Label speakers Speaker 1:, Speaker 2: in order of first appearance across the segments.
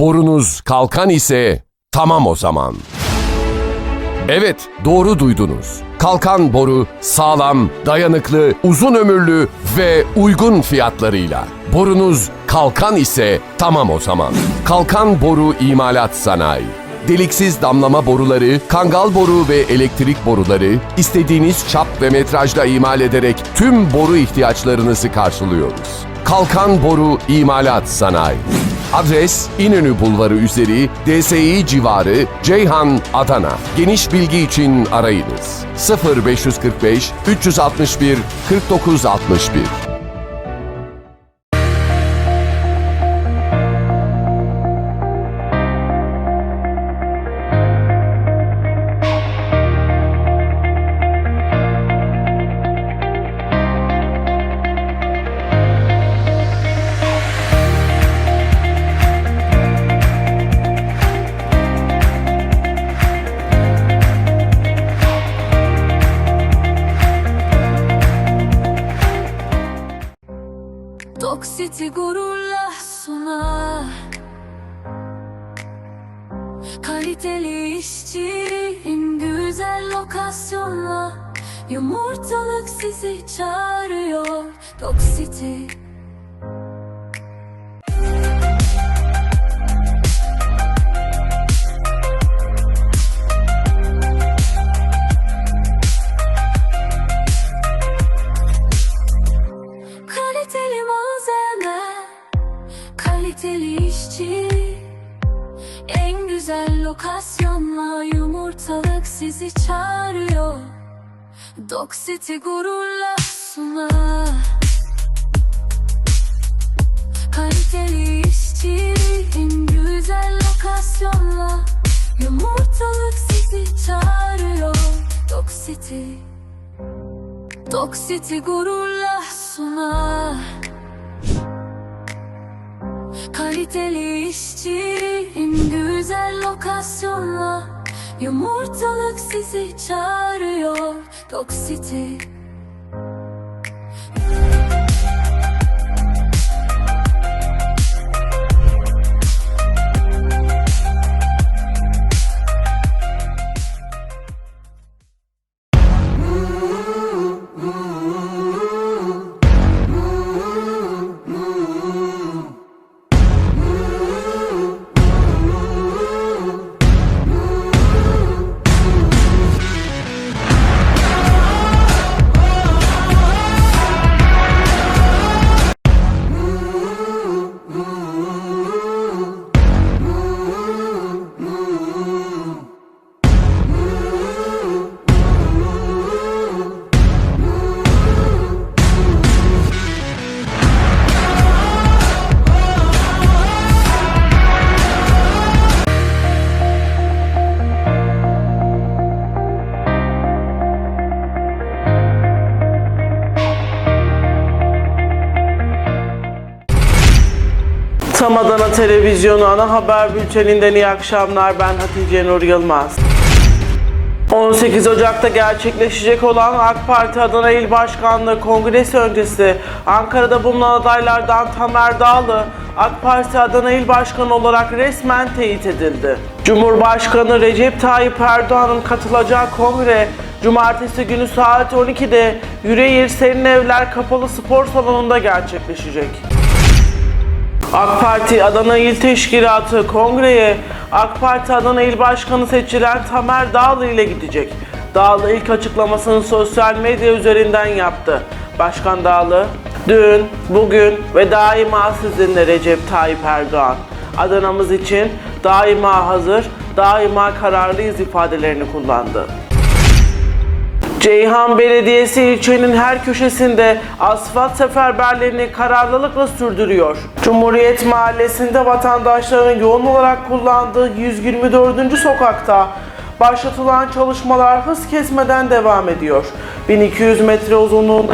Speaker 1: Borunuz kalkan ise tamam o zaman. Evet, doğru duydunuz. Kalkan boru sağlam, dayanıklı, uzun ömürlü ve uygun fiyatlarıyla. Borunuz kalkan ise tamam o zaman. Kalkan boru imalat sanayi. Deliksiz damlama boruları, kangal boru ve elektrik boruları istediğiniz çap ve metrajda imal ederek tüm boru ihtiyaçlarınızı karşılıyoruz. Kalkan Boru İmalat Sanayi. Adres İnönü Bulvarı üzeri DSİ civarı Ceyhan, Adana. Geniş bilgi için arayınız. 0545 361 4961.
Speaker 2: lokasyonla Yumurtalık sizi çağırıyor. Toksiti. Kaliteli malzeme Kaliteli işçi güzel lokasyonla yumurtalık sizi çağırıyor. Dog City gururla sunar. Kaliteli işçi En güzel lokasyonla Yumurtalık sizi çağırıyor. Dog City. Dog City gururla sunar Kaliteli işçi en güzel lokasyonla Yumurtalık sizi çağırıyor Dog
Speaker 3: Tam Adana Televizyonu ana haber bülteninden iyi akşamlar. Ben Hatice Nur Yılmaz. 18 Ocak'ta gerçekleşecek olan AK Parti Adana İl Başkanlığı Kongresi öncesi Ankara'da bulunan adaylardan Tamer Dağlı AK Parti Adana İl Başkanı olarak resmen teyit edildi. Cumhurbaşkanı Recep Tayyip Erdoğan'ın katılacağı kongre Cumartesi günü saat 12'de Yüreğir Serin Evler Kapalı Spor Salonu'nda gerçekleşecek. AK Parti Adana İl Teşkilatı kongreye AK Parti Adana İl Başkanı seçilen Tamer Dağlı ile gidecek. Dağlı ilk açıklamasını sosyal medya üzerinden yaptı. Başkan Dağlı, dün, bugün ve daima sizinle Recep Tayyip Erdoğan. Adana'mız için daima hazır, daima kararlıyız ifadelerini kullandı. Ceyhan Belediyesi ilçenin her köşesinde asfalt seferberlerini kararlılıkla sürdürüyor. Cumhuriyet Mahallesi'nde vatandaşların yoğun olarak kullandığı 124. sokakta başlatılan çalışmalar hız kesmeden devam ediyor. 1200 metre uzunluğunda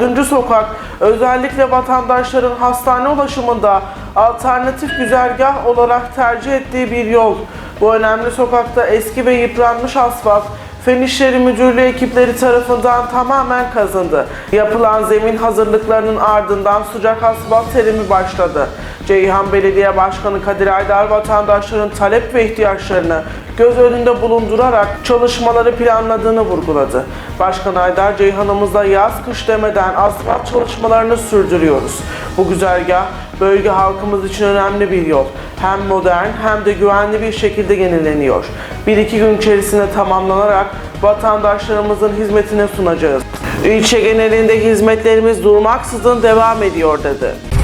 Speaker 3: 4. sokak özellikle vatandaşların hastane ulaşımında alternatif güzergah olarak tercih ettiği bir yol. Bu önemli sokakta eski ve yıpranmış asfalt Fen İşleri Müdürlüğü ekipleri tarafından tamamen kazındı. Yapılan zemin hazırlıklarının ardından sıcak asfalt terimi başladı. Ceyhan Belediye Başkanı Kadir Aydar vatandaşların talep ve ihtiyaçlarını göz önünde bulundurarak çalışmaları planladığını vurguladı. Başkan Aydar Ceyhan'ımızda yaz kış demeden asfalt çalışmalarını sürdürüyoruz. Bu güzergah bölge halkımız için önemli bir yol. Hem modern hem de güvenli bir şekilde yenileniyor. Bir iki gün içerisinde tamamlanarak vatandaşlarımızın hizmetine sunacağız. İlçe genelinde hizmetlerimiz durmaksızın devam ediyor dedi.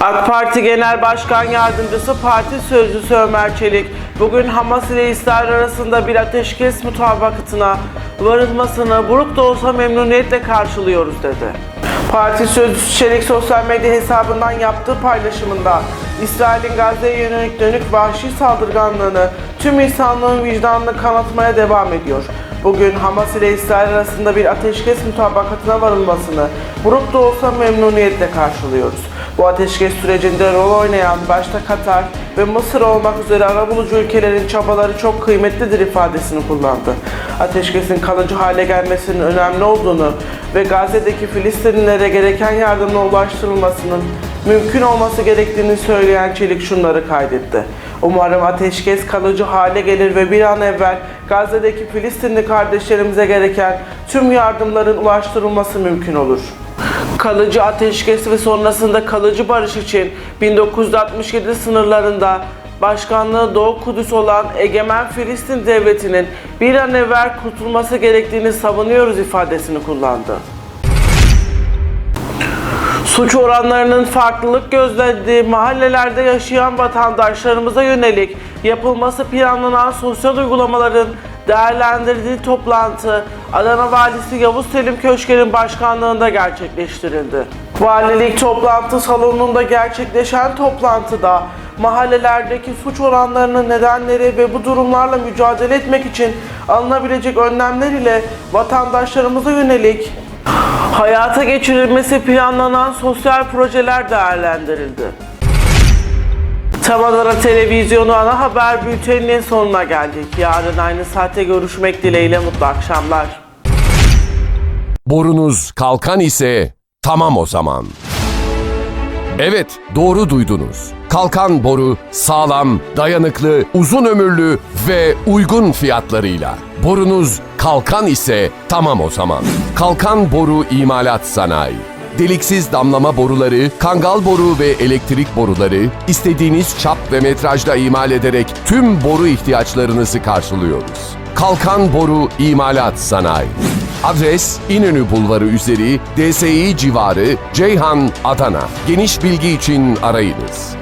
Speaker 3: AK Parti Genel Başkan Yardımcısı Parti Sözcüsü Ömer Çelik, bugün Hamas ile İsrail arasında bir ateşkes mutabakatına varılmasını buruk da olsa memnuniyetle karşılıyoruz dedi. Parti Sözcüsü Çelik sosyal medya hesabından yaptığı paylaşımında İsrail'in Gazze'ye yönelik dönük vahşi saldırganlığını tüm insanlığın vicdanını kanatmaya devam ediyor. Bugün Hamas ile İsrail arasında bir ateşkes mutabakatına varılmasını buruk da olsa memnuniyetle karşılıyoruz. Bu ateşkes sürecinde rol oynayan başta Katar ve Mısır olmak üzere arabulucu ülkelerin çabaları çok kıymetlidir ifadesini kullandı. Ateşkesin kalıcı hale gelmesinin önemli olduğunu ve Gazze'deki Filistinlilere gereken yardımın ulaştırılmasının mümkün olması gerektiğini söyleyen Çelik şunları kaydetti. Umarım ateşkes kalıcı hale gelir ve bir an evvel Gazze'deki Filistinli kardeşlerimize gereken tüm yardımların ulaştırılması mümkün olur. Kalıcı ateşkes ve sonrasında kalıcı barış için 1967 sınırlarında başkanlığı Doğu Kudüs olan Egemen Filistin Devleti'nin bir an evvel kurtulması gerektiğini savunuyoruz ifadesini kullandı. Suç oranlarının farklılık gözlediği mahallelerde yaşayan vatandaşlarımıza yönelik yapılması planlanan sosyal uygulamaların değerlendirdiği toplantı Adana Valisi Yavuz Selim Köşker'in başkanlığında gerçekleştirildi. Valilik toplantı salonunda gerçekleşen toplantıda mahallelerdeki suç oranlarının nedenleri ve bu durumlarla mücadele etmek için alınabilecek önlemler ile vatandaşlarımıza yönelik hayata geçirilmesi planlanan sosyal projeler değerlendirildi. Tamadara Televizyonu ana haber bülteninin sonuna geldik. Yarın aynı saate görüşmek dileğiyle mutlu akşamlar.
Speaker 1: Borunuz kalkan ise tamam o zaman. Evet, doğru duydunuz. Kalkan boru sağlam, dayanıklı, uzun ömürlü ve uygun fiyatlarıyla. Borunuz kalkan ise tamam o zaman. Kalkan boru imalat sanayi. Deliksiz damlama boruları, kangal boru ve elektrik boruları istediğiniz çap ve metrajda imal ederek tüm boru ihtiyaçlarınızı karşılıyoruz. Kalkan Boru İmalat Sanayi. Adres İnönü Bulvarı üzeri DSİ civarı Ceyhan, Adana. Geniş bilgi için arayınız.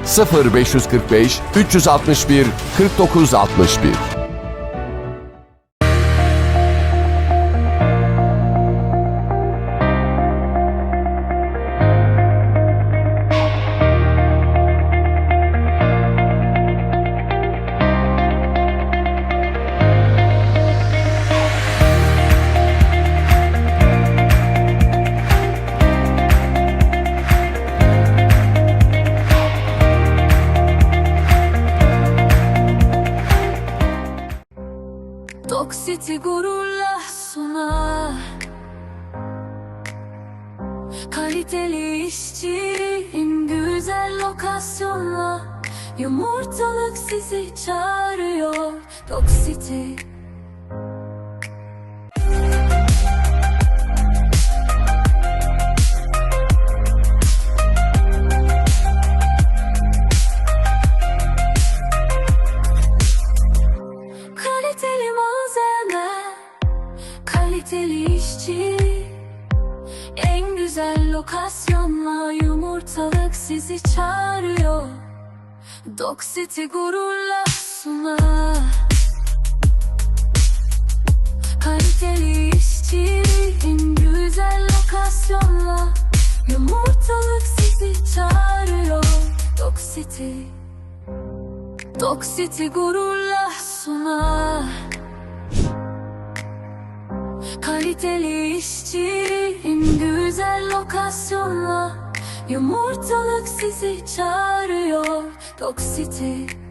Speaker 1: 0545 361 4961.
Speaker 2: Gururla sunar. Kaliteli işçi en güzel lokasyonla. Yumurtalık sizi çağırıyor Toksiti güzel lokasyonla yumurtalık sizi çağırıyor. Dog City gururla sunar Kaliteli işçi en güzel lokasyonla Yumurtalık sizi çağırıyor. Dog City. Dog City gururla sunar Kaliteli işçi en güzel lokasyonla Yumurtalık sizi çağırıyor City